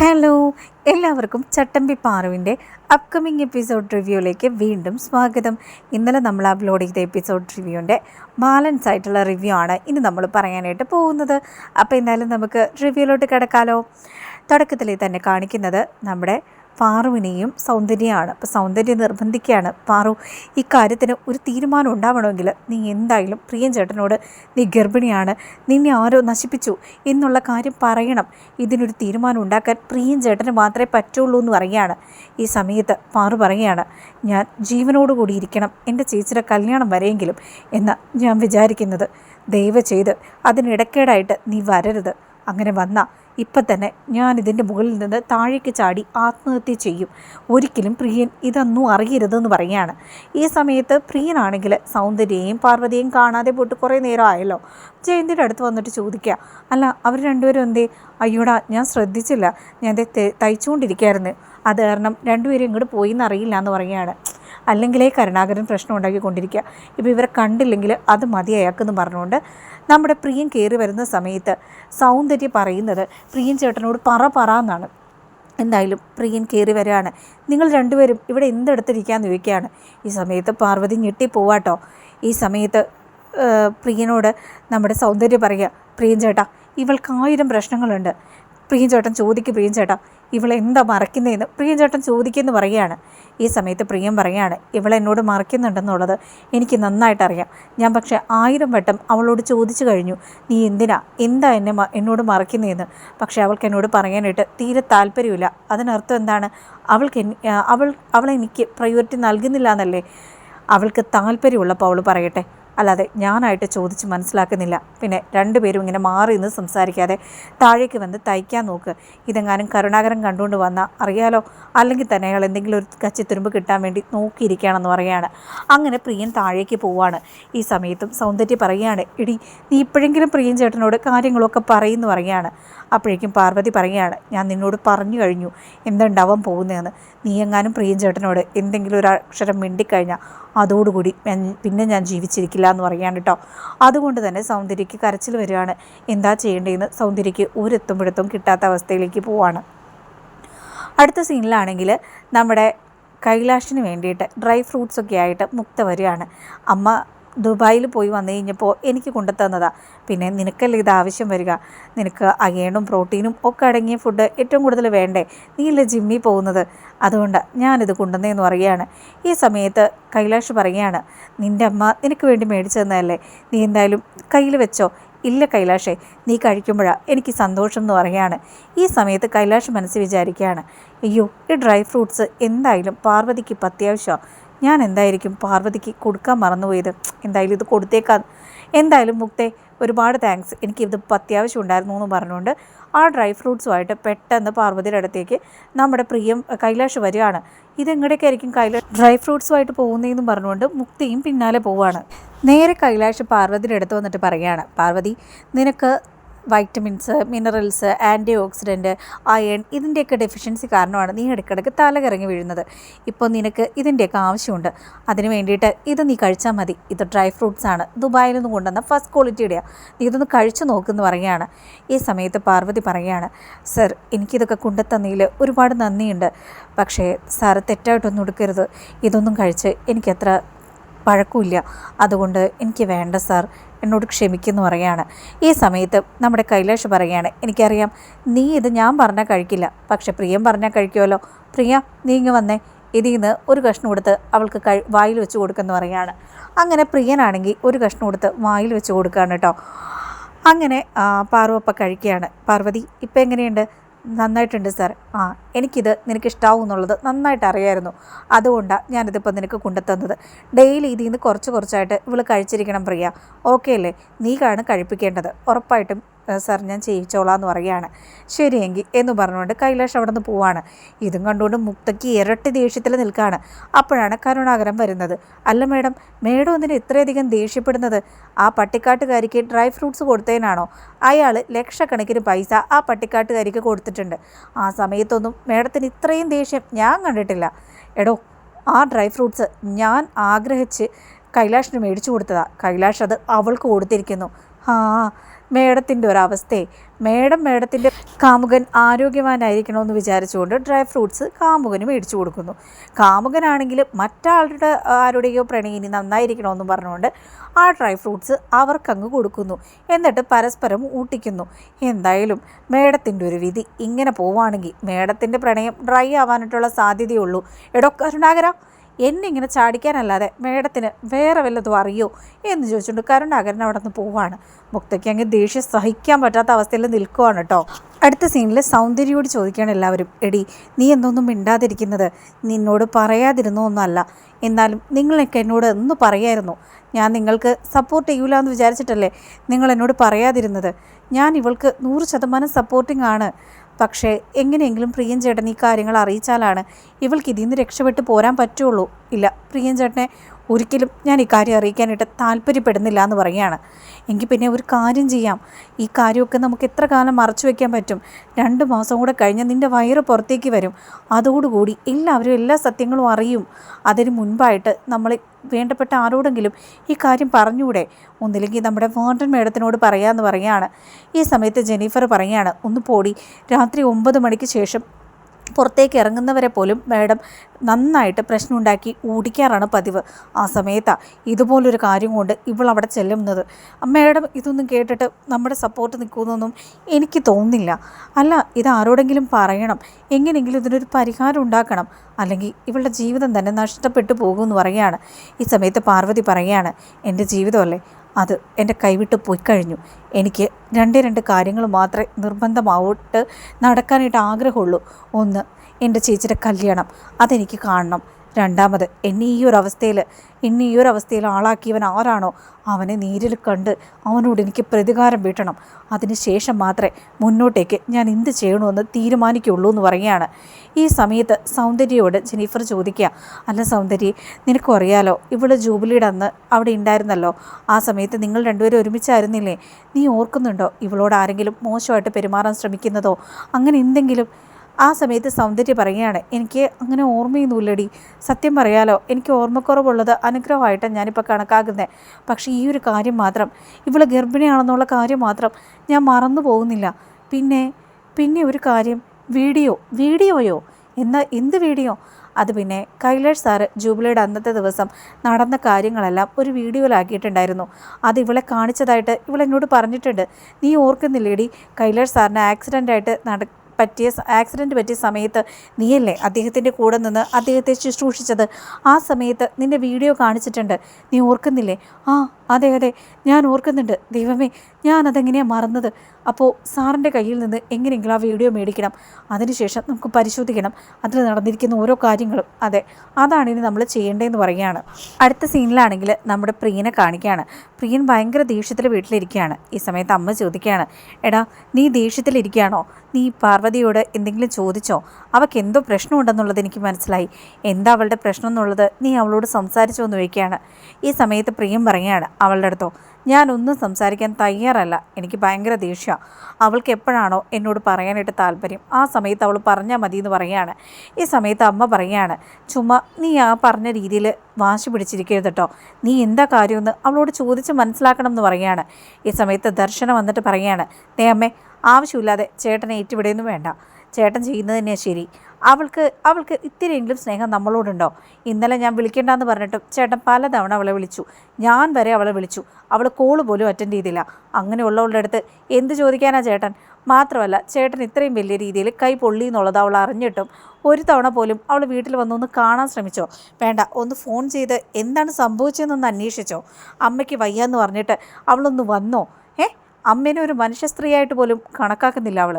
Hello എല്ലാവർക്കും ചട്ടമ്പി പാറുവിന്റെ upcoming episode റിവ്യൂയിലേക്ക് വീണ്ടും സ്വാഗതം. ഇന്നലെ നമ്മൾ അപ്ലോഡ് ചെയ്ത എപ്പിസോഡ് റിവ്യൂവിന്റെ ബാലൻസ് ആയിട്ടുള്ള റിവ്യൂ ആണ് ഇനി നമ്മൾ പറയാനായിട്ട് പോകുന്നത്. അപ്പോൾ എന്തായാലും നമുക്ക് റിവ്യൂയിലോട്ട് കിടക്കാലോ. തുടക്കത്തിൽ തന്നെ കാണിക്കുന്നത് നമ്മുടെ പാറുവിനെയും സൗന്ദര്യമാണ്. അപ്പോൾ സൗന്ദര്യം നിർബന്ധിക്കുകയാണ് പാറു. കാര്യത്തിന് ഒരു തീരുമാനം ഉണ്ടാവണമെങ്കിൽ നീ എന്തായാലും പ്രിയൻ ചേട്ടനോട് നീ ഗർഭിണിയാണ് നിന്നെ ആരോ നശിപ്പിച്ചു എന്നുള്ള കാര്യം പറയണം. ഇതിനൊരു തീരുമാനം ഉണ്ടാക്കാൻ പ്രിയൻ ചേട്ടന് മാത്രമേ പറ്റുള്ളൂ എന്ന് പറയുകയാണ്. ഈ സമയത്ത് പാറു പറയുകയാണ് ഞാൻ ജീവനോടുകൂടി ഇരിക്കണം. എന്റെ ചേച്ചിയുടെ കല്യാണം വരെയെങ്കിലും എന്ന് ഞാൻ വിചാരിക്കുന്നത്. ദയവ് ചെയ്ത് അതിനിടക്കേടായിട്ട് നീ വരരുത്. അങ്ങനെ വന്ന ഇപ്പം തന്നെ ഞാൻ ഇതിന്റെ മുകളിൽ നിന്ന് താഴേക്ക് ചാടി ആത്മഹത്യ ചെയ്യും. ഒരിക്കലും പ്രിയൻ ഇതൊന്നും അറിയരുതെന്ന് പറയുകയാണ്. ഈ സമയത്ത് പ്രിയനാണെങ്കിൽ സൗന്ദര്യയും പാർവതിയും കാണാതെ പോയിട്ട് കുറേ നേരം ആയല്ലോ. ജയന്തിയുടെ അടുത്ത് വന്നിട്ട് ചോദിക്കുക അല്ല അവർ രണ്ടുപേരും എന്തേ? അയ്യോടാ ഞാൻ ശ്രദ്ധിച്ചില്ല. ഞാൻ തയ്ച്ചുകൊണ്ടിരിക്കുകയായിരുന്നു. അത് കാരണം രണ്ടുപേരും ഇങ്ങോട്ട് പോയി എന്നറിയില്ല എന്ന് പറയുകയാണ്. അല്ലെങ്കിലേ കരുണാകരൻ പ്രശ്നം ഉണ്ടാക്കിക്കൊണ്ടിരിക്കുക. ഇപ്പോൾ ഇവരെ കണ്ടില്ലെങ്കിൽ അത് മതി അയാൾക്കെന്ന് പറഞ്ഞുകൊണ്ട് നമ്മുടെ പ്രിയൻ കയറി വരുന്ന സമയത്ത് സൗന്ദര്യം പറയുന്നത് പ്രിയൻ ചേട്ടനോട് പറ പറ എന്നാണ്. എന്തായാലും പ്രിയൻ കയറി വരികയാണ്. നിങ്ങൾ രണ്ടുപേരും ഇവിടെ എന്തെടുത്തിരിക്കാന്ന് ചോദിക്കുകയാണ്. ഈ സമയത്ത് പാർവതി ഞെട്ടിപ്പോവാട്ടോ. ഈ സമയത്ത് പ്രിയനോട് നമ്മുടെ സൗന്ദര്യം പറയുക പ്രിയൻ ചേട്ടാ ഇവൾക്ക് ആയിരം പ്രശ്നങ്ങളുണ്ട്. പ്രിയൻ ചേട്ടൻ ചോദിക്കും പ്രിയഞ്ചേട്ടാ ഇവളെന്താ മറയ്ക്കുന്നതെന്ന് എന്താ മറക്കുന്നതെന്ന് പ്രിയൻ ചേട്ടൻ ചോദിക്കുമെന്ന് പറയുകയാണ്. ഈ സമയത്ത് പ്രിയം പറയുകയാണ് ഇവളെന്നോട് മറക്കുന്നുണ്ടെന്നുള്ളത് എനിക്ക് നന്നായിട്ടറിയാം. ഞാൻ പക്ഷേ ആയിരം വട്ടം അവളോട് ചോദിച്ചു കഴിഞ്ഞു നീ എന്തിനാ? എന്താ എന്നെ എന്നോട് മറക്കുന്നതെന്ന് പക്ഷേ അവൾക്ക് എന്നോട് പറയാനായിട്ട് തീരെ താല്പര്യമില്ല. അതിനർത്ഥം എന്താണ്? അവൾക്ക് അവൾ അവളെനിക്ക് പ്രയോറിറ്റി നൽകുന്നില്ല എന്നല്ലേ അവൾക്ക് താല്പര്യമുള്ളപ്പോൾ അവൾ പറയട്ടെ. അല്ലാതെ ഞാനായിട്ട് ചോദിച്ച് മനസ്സിലാക്കുന്നില്ല. പിന്നെ രണ്ടുപേരും ഇങ്ങനെ മാറി നിന്ന് സംസാരിക്കാതെ താഴേക്ക് വന്ന് തയ്ക്കാൻ നോക്ക്. ഇതെങ്ങാനും കരുണാകരൻ കണ്ടുകൊണ്ട് വന്നാൽ അറിയാലോ? അല്ലെങ്കിൽ തന്നെ അയാൾ എന്തെങ്കിലും ഒരു കച്ചി തുരുമ്പ് കിട്ടാൻ വേണ്ടി നോക്കിയിരിക്കുകയാണെന്ന് പറയുകയാണ്. അങ്ങനെ പ്രിയൻ താഴേക്ക് പോവാണ്. ഈ സമയത്തും സൗന്ദര്യം പറയുകയാണ് ഇടി നീ ഇപ്പോഴെങ്കിലും പ്രിയൻ ചേട്ടനോട് കാര്യങ്ങളൊക്കെ പറയുമെന്ന് പറയുകയാണ്. അപ്പോഴേക്കും പാർവതി പറയുകയാണ് ഞാൻ നിന്നോട് പറഞ്ഞു കഴിഞ്ഞു. എന്തുണ്ടാവാൻ പോകുന്നതെന്ന്. നീ എങ്ങാനും പ്രിയൻ ചേട്ടനോട് എന്തെങ്കിലും ഒരു അക്ഷരം മിണ്ടിക്കഴിഞ്ഞാൽ അതോടുകൂടി പിന്നെ ഞാൻ ജീവിച്ചിരിക്കില്ല എന്ന് പറയുകയാണ് കേട്ടോ അതുകൊണ്ട് തന്നെ സൗന്ദര്യയ്ക്ക് കരച്ചിൽ വരികയാണ്. എന്താ ചെയ്യേണ്ടതെന്ന് സൗന്ദര്യയ്ക്ക് ഒരെത്തും പിടുത്തവും കിട്ടാത്ത അവസ്ഥയിലേക്ക് പോവാണ്. അടുത്ത സീനിലാണെങ്കിൽ നമ്മുടെ കൈലാഷിന് വേണ്ടിയിട്ട് ഡ്രൈ ഫ്രൂട്ട്സ് ഒക്കെ ആയിട്ട് മുക്ത വരികയാണ്. അമ്മ ദുബായിൽ പോയി വന്നു കഴിഞ്ഞപ്പോൾ എനിക്ക് കൊണ്ടുതന്നതാ പിന്നെ നിനക്കല്ലേ ഇത് ആവശ്യം വരിക? നിനക്ക് അയേണും പ്രോട്ടീനും ഒക്കെ അടങ്ങിയ ഫുഡ് ഏറ്റവും കൂടുതൽ വേണ്ടേ? നീയല്ലേ ജിമ്മിൽ പോകുന്നത്? അതുകൊണ്ട് ഞാനിത് കൊണ്ടുവന്നതെന്ന് പറയുകയാണ്. ഈ സമയത്ത് കൈലാഷ് പറയുകയാണ് നിന്റെ അമ്മ നിനക്ക് വേണ്ടി മേടിച്ചു തന്നതല്ലേ നീ എന്തായാലും കയ്യിൽ വെച്ചോ? ഇല്ല കൈലാഷേ നീ കഴിക്കുമ്പോഴാണ് എനിക്ക് സന്തോഷം എന്ന് പറയുകയാണ്. ഈ സമയത്ത് കൈലാഷ് മനസ്സ് വിചാരിക്കുകയാണ് അയ്യോ ഈ ഡ്രൈ ഫ്രൂട്ട്സ് എന്തായാലും പാർവതിക്ക് ഇപ്പം അത്യാവശ്യമാണ് ഞാൻ എന്തായിരിക്കും പാർവതിക്ക് കൊടുക്കാൻ മറന്നുപോയത്? എന്തായാലും ഇത് കൊടുത്തേക്കാം എന്തായാലും മുക്തെ ഒരുപാട് താങ്ക്സ് എനിക്ക് ഇത് അത്യാവശ്യം ഉണ്ടായിരുന്നു എന്ന് പറഞ്ഞുകൊണ്ട് ആ ഡ്രൈ ഫ്രൂട്ട്സുമായിട്ട് പെട്ടെന്ന് പാർവതിയുടെ അടുത്തേക്ക് നമ്മുടെ പ്രിയം കൈലാഷ് വരികയാണ്. ഇതെങ്ങടേക്കായിരിക്കും കൈലാഷ് ഡ്രൈ ഫ്രൂട്ട്സുമായിട്ട് പോകുന്നതെന്ന് പറഞ്ഞുകൊണ്ട് മുക്തിയും പിന്നാലെ പോവാണ്. നേരെ കൈലാഷ് പാർവതിയുടെ അടുത്ത് വന്നിട്ട് പറയുകയാണ് പാർവതി നിനക്ക് vitamins minerals antioxidant iron ഇതിന്റെയൊക്കെ ഡെഫിഷ്യൻസി കാരണമാണ് നീ ഇടയ്ക്കിടയ്ക്ക് തലകറങ്ങി വീഴുന്നത്. ഇപ്പോൾ നിനക്ക് ഇതിന്റെയൊക്കെ ആവശ്യമുണ്ട്. അതിന് വേണ്ടിയിട്ട് ഇത് നീ കഴിച്ചാൽ മതി. ഇത് ഡ്രൈ ഫ്രൂട്ട്സ് ആണ്. ദുബായിൽ നിന്ന് കൊണ്ടുവന്ന ഫസ്റ്റ് ക്വാളിറ്റിയുടെയാണ് നീ ഇതൊന്ന് കഴിച്ചു നോക്കുമെന്ന് പറയുകയാണ്. ഈ സമയത്ത് പാർവതി പറയുകയാണ് സർ എനിക്കിതൊക്കെ കൊണ്ടുത്തന്നതിൽ ഒരുപാട് നന്ദിയുണ്ട്. പക്ഷേ സാറ് തെറ്റായിട്ടൊന്നും എടുക്കരുത്. ഇതൊന്നും കഴിച്ച് എനിക്കത്ര പഴക്കമില്ല. അതുകൊണ്ട് എനിക്ക് വേണ്ട സാർ എന്നോട് ക്ഷമിക്കുന്നു പറയാണ്. ഈ സമയത്ത് നമ്മുടെ കൈലാഷ് പറയാണ് എനിക്കറിയാം നീ ഇത് ഞാൻ പറഞ്ഞാൽ കഴിക്കില്ല. പക്ഷെ പ്രിയം പറഞ്ഞാൽ കഴിക്കുമല്ലോ പ്രിയ നീ ഇങ്ങ് വന്നേ. ഇതിൽ നിന്ന് ഒരു കഷ്ണം കൊടുത്ത് അവൾക്ക് കഴി വായിൽ വെച്ച് കൊടുക്കുമെന്ന് പറയാണ്. അങ്ങനെ പ്രിയനാണെങ്കിൽ ഒരു കഷ്ണം കൊടുത്ത് വായിൽ വെച്ച് കൊടുക്കുകയാണ് കേട്ടോ. അങ്ങനെ പാർവപ്പ കഴിക്കുകയാണ്. പാർവതി ഇപ്പം എങ്ങനെയുണ്ട്? നന്നായിട്ടുണ്ട് സാർ. ആ എനിക്കിത് നിനക്ക് ഇഷ്ടാവും എന്നുള്ളത് നന്നായിട്ട് അറിയായിരുന്നു അതുകൊണ്ടാണ് ഞാനിതിപ്പോൾ നിനക്ക് കൊണ്ടുത്തന്നത്. ഡെയിലി ഇതിൽ നിന്ന് കുറച്ച് കുറച്ചായിട്ട് ഇവൾ കഴിച്ചിരിക്കണം പ്രിയ. ഓക്കെ അല്ലേ? നീ കാണും കഴിപ്പിക്കേണ്ടത്. ഉറപ്പായിട്ടും സാർ ഞാൻ ചെയ്യിച്ചോളാം എന്ന് പറയുകയാണ്. ശരിയെങ്കിൽ എന്ന് പറഞ്ഞുകൊണ്ട് കൈലാഷ് അവിടെ നിന്ന് പോവാണ്. ഇതും കണ്ടുകൊണ്ട് മുക്തയ്ക്ക് ഇരട്ടി ദേഷ്യത്തിൽ നിൽക്കുകയാണ് അപ്പോഴാണ് കരുണാകരം വരുന്നത്. അല്ല മേഡം മേഡം എന്തിനാ ഇത്രയധികം ദേഷ്യപ്പെടുന്നത്? ആ പട്ടിക്കാട്ടുകാരിക്ക് ഡ്രൈ ഫ്രൂട്ട്സ് കൊടുത്തതിനാണോ അയാൾ ലക്ഷക്കണക്കിന് പൈസ ആ പട്ടിക്കാട്ടുകാരിക്ക് കൊടുത്തിട്ടുണ്ട്. ആ സമയത്തൊന്നും മേഡത്തിന് ഇത്രയും ദേഷ്യം ഞാൻ കണ്ടിട്ടില്ല. എടോ ആ ഡ്രൈ ഫ്രൂട്ട്സ് ഞാൻ ആഗ്രഹിച്ച് കൈലാഷിന് മേടിച്ചു കൊടുത്തതാ. കൈലാഷ് അത് അവൾക്ക് കൊടുത്തിരിക്കുന്നു. ആ മേഡത്തിന്റെ ഒരവസ്ഥയെ. മേഡം മേഡത്തിന്റെ കാമുകൻ ആരോഗ്യവാനായിരിക്കണമെന്ന് വിചാരിച്ചുകൊണ്ട് ഡ്രൈ ഫ്രൂട്ട്സ് കാമുകന് മേടിച്ചു കൊടുക്കുന്നു. കാമുകനാണെങ്കിൽ മറ്റാളുടെ ആരുടെയോ പ്രണയിനി നന്നായിരിക്കണമെന്ന് പറഞ്ഞുകൊണ്ട് ആ ഡ്രൈ ഫ്രൂട്ട്സ് അവർക്കങ്ങ് കൊടുക്കുന്നു. എന്നിട്ട് പരസ്പരം ഊട്ടിക്കുന്നു. എന്തായാലും മേഡത്തിന്റെ ഒരു വിധി ഇങ്ങനെ പോവുകയാണെങ്കിൽ മേഡത്തിന്റെ പ്രണയം ഡ്രൈ ആവാനായിട്ടുള്ള സാധ്യതയുള്ളൂ എടോ കരുണാകര എന്നെ ഇങ്ങനെ ചാടിക്കാനല്ലാതെ മേഡത്തിന് വേറെ വല്ലതും അറിയോ എന്ന് ചോദിച്ചുകൊണ്ട് കരുണാകരൻ അവിടെ നിന്ന് പോവാണ്. മുക്തയ്ക്ക് അങ്ങ് ദേഷ്യം സഹിക്കാൻ പറ്റാത്ത അവസ്ഥയിൽ നിൽക്കുവാണ് കേട്ടോ അടുത്ത സീനിൽ സൗന്ദര്യയോട് ചോദിക്കുകയാണ് എല്ലാവരും. എടി നീ എന്തൊന്നും മിണ്ടാതിരിക്കുന്നത്? നിന്നോട് പറയാതിരുന്നോ ഒന്നല്ല. എന്നാലും നിങ്ങളൊക്കെ എന്നോട് ഒന്ന് പറയായിരുന്നു. ഞാൻ നിങ്ങൾക്ക് സപ്പോർട്ട് ചെയ്യൂല എന്ന് വിചാരിച്ചിട്ടല്ലേ നിങ്ങൾ എന്നോട് പറയാതിരുന്നത്? ഞാൻ ഇവൾക്ക് നൂറ് ശതമാനം സപ്പോർട്ടിംഗ് ആണ്. പക്ഷേ എങ്ങനെയെങ്കിലും പ്രിയൻ ചേട്ടൻ ഈ കാര്യങ്ങൾ അറിയിച്ചാലാണ് ഇവൾക്ക് ഇതിൽ നിന്ന് രക്ഷപ്പെട്ട് പോരാൻ പറ്റുള്ളൂ. ഇല്ല പ്രിയൻ ചേട്ടനെ ഒരിക്കലും ഞാൻ ഈ കാര്യം അറിയിക്കാനായിട്ട് താല്പര്യപ്പെടുന്നില്ല എന്ന് പറയുകയാണ്. എങ്കിൽ പിന്നെ ഒരു കാര്യം ചെയ്യാം. ഈ കാര്യമൊക്കെ നമുക്ക് എത്ര കാലം മറച്ചു വയ്ക്കാൻ പറ്റും? രണ്ട് മാസം കൂടെ കഴിഞ്ഞ് നിന്റെ വയറ് പുറത്തേക്ക് വരും. അതോടുകൂടി എല്ലാവരും എല്ലാ സത്യങ്ങളും അറിയും. അതിന് മുൻപായിട്ട് നമ്മൾ വേണ്ടപ്പെട്ട ആരോടെങ്കിലും ഈ കാര്യം പറഞ്ഞുകൂടെ? ഒന്നില്ലെങ്കിൽ നമ്മുടെ വാർഡൻ മേഡത്തിനോട് പറയാമെന്ന് പറയുകയാണ്. ഈ സമയത്ത് ജെനിഫർ പറയുകയാണ് ഒന്ന് പോടി. രാത്രി ഒമ്പത് മണിക്ക് ശേഷം പുറത്തേക്ക് ഇറങ്ങുന്നവരെ പോലും മാഡം നന്നായിട്ട് പ്രശ്നമുണ്ടാക്കി ഓടിക്കാറാണ് പതിവ്. ആ സമയത്താണ് ഇതുപോലൊരു കാര്യം കൊണ്ട് ഇവൾ അവിടെ ചെല്ലുന്നത്. മാഡം ഇതൊന്നും കേട്ടിട്ട് നമ്മുടെ സപ്പോർട്ട് നിൽക്കുമെന്നൊന്നും എനിക്ക് തോന്നില്ല അല്ല ഇത് ആരോടെങ്കിലും പറയണം. എങ്ങനെയെങ്കിലും ഇതിനൊരു പരിഹാരം ഉണ്ടാക്കണം. അല്ലെങ്കിൽ ഇവളുടെ ജീവിതം തന്നെ നഷ്ടപ്പെട്ടു പോകുമെന്ന് പറയുകയാണ്. ഈ സമയത്ത് പാർവതി പറയുകയാണ് എന്റെ ജീവിതമല്ലേ? അത് എന്റെ കൈവിട്ട് പോയി കഴിഞ്ഞു. എനിക്ക് രണ്ട് രണ്ട് കാര്യങ്ങൾ മാത്രമേ നിർബന്ധമാവട്ട് നടക്കാനായിട്ട് ആഗ്രഹമുള്ളൂ. ഒന്ന് എന്റെ ചേച്ചിയുടെ കല്യാണം അതെനിക്ക് കാണണം. രണ്ടാമത് എന്നെ ഈ ഒരു അവസ്ഥയിൽ എന്നെ ഈ ഒരു അവസ്ഥയിൽ ആളാക്കിയവൻ ആരാണോ അവനെ നേരിൽ കണ്ട് അവനോട് എനിക്ക് പ്രതികാരം വീട്ടണം. അതിന് ശേഷം മാത്രമേ മുന്നോട്ടേക്ക് ഞാൻ എന്ത് ചെയ്യണമെന്ന് തീരുമാനിക്കുള്ളൂ എന്ന് പറയുകയാണ്. ഈ സമയത്ത് സൗന്ദര്യയോട് ജെനിഫർ ചോദിക്കുക അല്ല സൗന്ദര്യ നിനക്കും അറിയാലോ ഇവൾ ജൂബിലിയുടെ അന്ന് അവിടെ ഉണ്ടായിരുന്നല്ലോ ആ സമയത്ത് നിങ്ങൾ രണ്ടുപേരും ഒരുമിച്ചായിരുന്നില്ലേ? നീ ഓർക്കുന്നുണ്ടോ ഇവളോട് ആരെങ്കിലും മോശമായിട്ട് പെരുമാറാൻ ശ്രമിക്കുന്നതോ? അങ്ങനെ എന്തെങ്കിലും ആ സമയത്ത് സൗന്ദര്യ പറയുകയാണ് എനിക്ക് അങ്ങനെ ഓർമ്മയൊന്നുമില്ലടി. സത്യം പറയാലോ എനിക്ക് ഓർമ്മക്കുറവുള്ളത് അനുഗ്രഹമായിട്ടാണ് ഞാനിപ്പോൾ കണക്കാക്കുന്നത്. പക്ഷേ ഈ ഒരു കാര്യം മാത്രം ഇവൾ ഗർഭിണിയാണെന്നുള്ള കാര്യം മാത്രം ഞാൻ മറന്നു പോകുന്നില്ല. പിന്നെ പിന്നെ ഒരു കാര്യം വീഡിയോ വീഡിയോയോ? എന്നാ എന്ത് വീഡിയോ? അത് പിന്നെ കൈലാഷ് സാറ് ജൂബിലിയുടെ അന്നത്തെ ദിവസം നടന്ന കാര്യങ്ങളെല്ലാം ഒരു വീഡിയോയിലാക്കിയിട്ടുണ്ടായിരുന്നു. അത് ഇവളെ കാണിച്ചതായിട്ട് ഇവളെന്നോട് പറഞ്ഞിട്ടുണ്ട്. നീ ഓർക്കുന്നില്ലേടി കൈലാഷ് സാറിന് ആക്സിഡന്റായിട്ട് നട പറ്റിയ ആക്സിഡന്റ് പറ്റിയ സമയത്ത് നീയല്ലേ അദ്ദേഹത്തിന്റെ കൂടെ നിന്ന് അദ്ദേഹത്തെ ശുശ്രൂഷിച്ചത്? ആ സമയത്ത് നിന്റെ വീഡിയോ കാണിച്ചിട്ടുണ്ട്. നീ ഓർക്കുന്നില്ലേ? ആ അതെ അതെ. ഞാൻ ഓർക്കുന്നുണ്ട്. ദൈവമേ ഞാൻ അതെങ്ങനെയാണ് മറന്നത്? അപ്പോൾ സാറിന്റെ കയ്യിൽ നിന്ന് എങ്ങനെയെങ്കിലും ആ വീഡിയോ മേടിക്കണം. അതിനുശേഷം നമുക്ക് പരിശോധിക്കണം. അതിൽ നടന്നിരിക്കുന്ന ഓരോ കാര്യങ്ങളും. അതെ അതാണ് ഇനി നമ്മൾ ചെയ്യേണ്ടതെന്ന് പറയുകയാണ്. അടുത്ത സീനിലാണെങ്കിൽ നമ്മുടെ പ്രിയനെ കാണിക്കുകയാണ്. പ്രിയൻ ഭയങ്കര ദേഷ്യത്തിൽ വീട്ടിലിരിക്കുകയാണ്. ഈ സമയത്ത് അമ്മ ചോദിക്കുകയാണ് എടാ നീ ദേഷ്യത്തിലിരിക്കുകയാണോ? നീ പാർവതിയോട് എന്തെങ്കിലും ചോദിച്ചോ? അവൾക്ക് എന്തോ പ്രശ്നമുണ്ടെന്നുള്ളത് എനിക്ക് മനസ്സിലായി. എന്താ അവളുടെ പ്രശ്നം എന്നുള്ളത് നീ അവളോട് സംസാരിച്ചോ എന്ന് ചോദിക്കുകയാണ്. ഈ സമയത്ത് പ്രിയം പറയുകയാണ് അവളുടെ അടുത്തോ ഞാനൊന്നും സംസാരിക്കാൻ തയ്യാറല്ല. എനിക്ക് ഭയങ്കര ദേഷ്യ. അവൾക്ക് എപ്പോഴാണോ എന്നോട് പറയാനായിട്ട് താല്പര്യം. ആ സമയത്ത് അവൾ പറഞ്ഞാൽ മതി എന്ന് പറയുകയാണ്. ഈ സമയത്ത് അമ്മ പറയുകയാണ് ചുമ്മാ നീ ആ പറഞ്ഞ രീതിയിൽ വാശി പിടിച്ചിരിക്കരുത് കേട്ടോ നീ എന്താ കാര്യമെന്ന് അവളോട് ചോദിച്ച് മനസ്സിലാക്കണം എന്ന് പറയുകയാണ്. ഈ സമയത്ത് ദർശനം വന്നിട്ട് പറയുകയാണ് നേ അമ്മേ ആവശ്യമില്ലാതെ ചേട്ടനെ ഏറ്റുവിടെയൊന്നും വേണ്ട. ചേട്ടൻ ചെയ്യുന്നത് തന്നെയാണ് ശരി. അവൾക്ക് അവൾക്ക് ഇത്തിരിയെങ്കിലും സ്നേഹം നമ്മളോടുണ്ടോ? ഇന്നലെ ഞാൻ വിളിക്കേണ്ടെന്ന് പറഞ്ഞിട്ടും ചേട്ടൻ പലതവണ അവളെ വിളിച്ചു. ഞാൻ വരെ അവളെ വിളിച്ചു. അവൾ കോൾ പോലും അറ്റൻഡ് ചെയ്തില്ല. അങ്ങനെയുള്ളവളുടെ അടുത്ത് എന്ത് ചോദിക്കാനാ ചേട്ടൻ? മാത്രമല്ല ചേട്ടൻ ഇത്രയും വലിയ രീതിയിൽ കൈ പൊള്ളി എന്നുള്ളത് അവൾ അറിഞ്ഞിട്ടും ഒരു തവണ പോലും അവൾ വീട്ടിൽ വന്നൊന്ന് കാണാൻ ശ്രമിച്ചോ? വേണ്ട ഒന്ന് ഫോൺ ചെയ്ത് എന്താണ് സംഭവിച്ചതെന്നൊന്ന് അന്വേഷിച്ചോ? അമ്മയ്ക്ക് വയ്യാന്ന് പറഞ്ഞിട്ട് അവളൊന്ന് വന്നോ? ഏ? അമ്മേനെ ഒരു മനുഷ്യ സ്ത്രീയായിട്ട് പോലും കണക്കാക്കുന്നില്ല അവൾ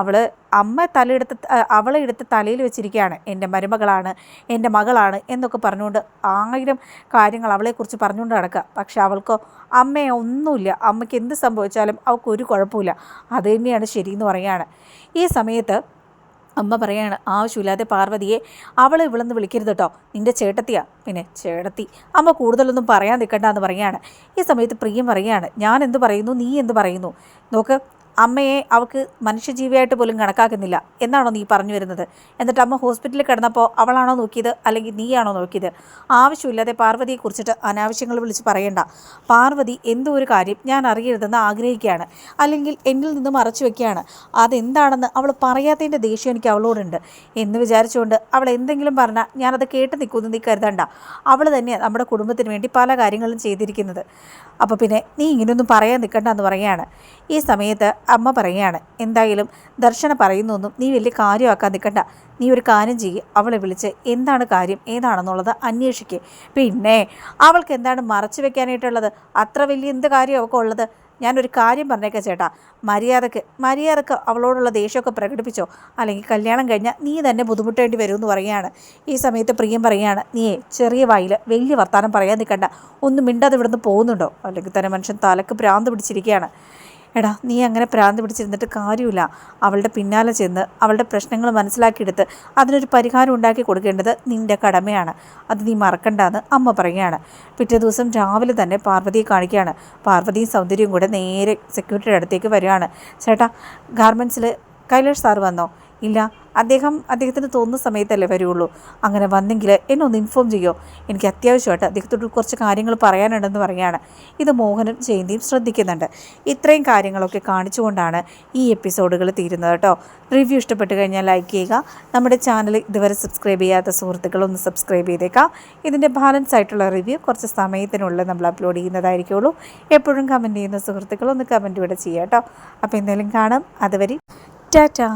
അവൾ അമ്മ തലയെടുത്ത് അവളെ എടുത്ത് തലയിൽ വെച്ചിരിക്കുകയാണ്. എന്റെ മരുമകളാണ് എന്റെ മകളാണ് എന്നൊക്കെ പറഞ്ഞുകൊണ്ട് ആയിരം കാര്യങ്ങൾ അവളെക്കുറിച്ച് പറഞ്ഞുകൊണ്ട് നടക്കുക. പക്ഷേ അവൾക്ക് അമ്മയെ ഒന്നുമില്ല. അമ്മയ്ക്ക് എന്ത് സംഭവിച്ചാലും അവൾക്ക് ഒരു കുഴപ്പമില്ല അത് തന്നെയാണ് ശരിയെന്ന് പറയുകയാണ്. ഈ സമയത്ത് അമ്മ പറയാണ് ആവശ്യമില്ലാതെ പാർവതിയെ അവളെ ഇവിളെന്ന് വിളിക്കരുത് കേട്ടോ നിന്റെ ചേട്ടത്തിയാ. പിന്നെ ചേട്ടത്തി അമ്മ കൂടുതലൊന്നും പറയാൻ നിൽക്കണ്ട എന്ന് പറയാണ്. ഈ സമയത്ത് പ്രിയം പറയാണ് ഞാൻ എന്ത് പറയുന്നു? നീ എന്ത് പറയുന്നു? നോക്ക് അമ്മയെ അവൾക്ക് മനുഷ്യജീവിയായിട്ട് പോലും കണക്കാക്കുന്നില്ല എന്നാണോ നീ പറഞ്ഞു വരുന്നത്? എന്നിട്ട് അമ്മ ഹോസ്പിറ്റലിൽ കിടന്നപ്പോൾ അവളാണോ നോക്കിയത് അല്ലെങ്കിൽ നീയാണോ നോക്കിയത്? ആവശ്യമില്ലാതെ പാർവതിയെക്കുറിച്ചിട്ട് അനാവശ്യങ്ങൾ വിളിച്ച് പറയേണ്ട. പാർവതി എന്തോ ഒരു കാര്യം ഞാൻ അറിയരുതെന്ന് ആഗ്രഹിക്കുകയാണ്. അല്ലെങ്കിൽ എന്നിൽ നിന്ന് മറച്ചു വെക്കുകയാണ്. അതെന്താണെന്ന് അവൾ പറയാത്തതിന്റെ ദേഷ്യം എനിക്ക് അവളോടുണ്ട്. എന്ന് വിചാരിച്ചുകൊണ്ട് അവൾ എന്തെങ്കിലും പറഞ്ഞാൽ ഞാനത് കേട്ട് നിൽക്കുമെന്ന് നീ കരുതണ്ട. അവൾ തന്നെ നമ്മുടെ കുടുംബത്തിന് വേണ്ടി പല കാര്യങ്ങളും ചെയ്തിരിക്കുന്നത്. അപ്പോൾ പിന്നെ നീ ഇങ്ങനെയൊന്നും പറയാൻ നിൽക്കണ്ട എന്ന് പറയുകയാണ്. ഈ സമയത്ത് അമ്മ പറയുകയാണ് എന്തായാലും ദർശന പറയുന്നൊന്നും നീ വലിയ കാര്യമാക്കാൻ നിൽക്കണ്ട. നീ ഒരു കാര്യം ചെയ്യ്. അവളെ വിളിച്ച് എന്താണ് കാര്യം? ഏതാണെന്നുള്ളത് അന്വേഷിക്കുക പിന്നെ അവൾക്ക് എന്താണ് മറച്ചു വെക്കാനായിട്ടുള്ളത്? അത്ര വലിയ എന്ത് കാര്യം അവൾക്കുള്ളത്? ഞാനൊരു കാര്യം പറഞ്ഞേക്കാം ചേട്ടാ. മര്യാദയ്ക്ക് മര്യാദയ്ക്ക് അവളോടുള്ള ദേഷ്യമൊക്കെ പ്രകടിപ്പിച്ചോ? അല്ലെങ്കിൽ കല്യാണം കഴിഞ്ഞാൽ നീ തന്നെ ബുദ്ധിമുട്ടേണ്ടി വരുമെന്ന് പറയുകയാണ്. ഈ സമയത്ത് പ്രിയം പറയുകയാണ് നീ ചെറിയ വായിൽ വലിയ വർത്തമാനം പറയാൻ നിൽക്കണ്ട. ഒന്നും മിണ്ടാതെ ഇവിടുന്ന് പോകുന്നുണ്ടോ? അല്ലെങ്കിൽ തന്നെ മനുഷ്യൻ തലക്ക് ഭ്രാന്ത് പിടിച്ചിരിക്കുകയാണ്. എടാ നീ അങ്ങനെ പ്രാന്ത് പിടിച്ചിരുന്നിട്ട് കാര്യമില്ല. അവളുടെ പിന്നാലെ ചെന്ന് അവളുടെ പ്രശ്നങ്ങൾ മനസ്സിലാക്കിയെടുത്ത് അതിനൊരു പരിഹാരം ഉണ്ടാക്കി കൊടുക്കേണ്ടത് നിന്റെ കടമയാണ്. അത് നീ മറക്കണ്ടെന്ന് അമ്മ പറയുകയാണ്. പിറ്റേ ദിവസം രാവിലെ തന്നെ പാർവതിയെ കാണിക്കുകയാണ്. പാർവതിയും സൗന്ദര്യവും കൂടെ നേരെ സെക്യൂരിറ്റിയുടെ അടുത്തേക്ക് വരികയാണ്. ചേട്ടാ ഗാർമെന്റ്സിൽ കൈലാഷ് സാർ വന്നോ? ഇല്ല അദ്ദേഹം അദ്ദേഹത്തിന് തോന്നുന്ന സമയത്തല്ലേ വരുള്ളൂ. അങ്ങനെ വന്നെങ്കിൽ എന്നെ ഒന്ന് ഇൻഫോം ചെയ്യോ? എനിക്ക് അത്യാവശ്യമായിട്ട് അദ്ദേഹത്തോട് കുറച്ച് കാര്യങ്ങൾ പറയാനുണ്ടെന്ന് പറയുകയാണ്. ഇത് മോഹനും ജയന്തിയും ശ്രദ്ധിക്കുന്നുണ്ട്. ഇത്രയും കാര്യങ്ങളൊക്കെ കാണിച്ചുകൊണ്ടാണ് ഈ എപ്പിസോഡുകൾ തീരുന്നത് കേട്ടോ. റിവ്യൂ ഇഷ്ടപ്പെട്ട് കഴിഞ്ഞാൽ ലൈക്ക് ചെയ്യുക. നമ്മുടെ ചാനൽ ഇതുവരെ സബ്സ്ക്രൈബ് ചെയ്യാത്ത സുഹൃത്തുക്കളൊന്ന് സബ്സ്ക്രൈബ് ചെയ്തേക്കാം. ഇതിന്റെ ബാലൻസ് ആയിട്ടുള്ള റിവ്യൂ കുറച്ച് സമയത്തിനുള്ളിൽ നമ്മൾ അപ്ലോഡ് ചെയ്യുന്നതായിരിക്കുള്ളൂ. എപ്പോഴും കമന്റ് ചെയ്യുന്ന സുഹൃത്തുക്കളൊന്ന് കമന്റ് ഇവിടെ ചെയ്യാം കേട്ടോ. അപ്പോൾ എന്തെങ്കിലും കാണാം. അതുവരെ ടാറ്റാ.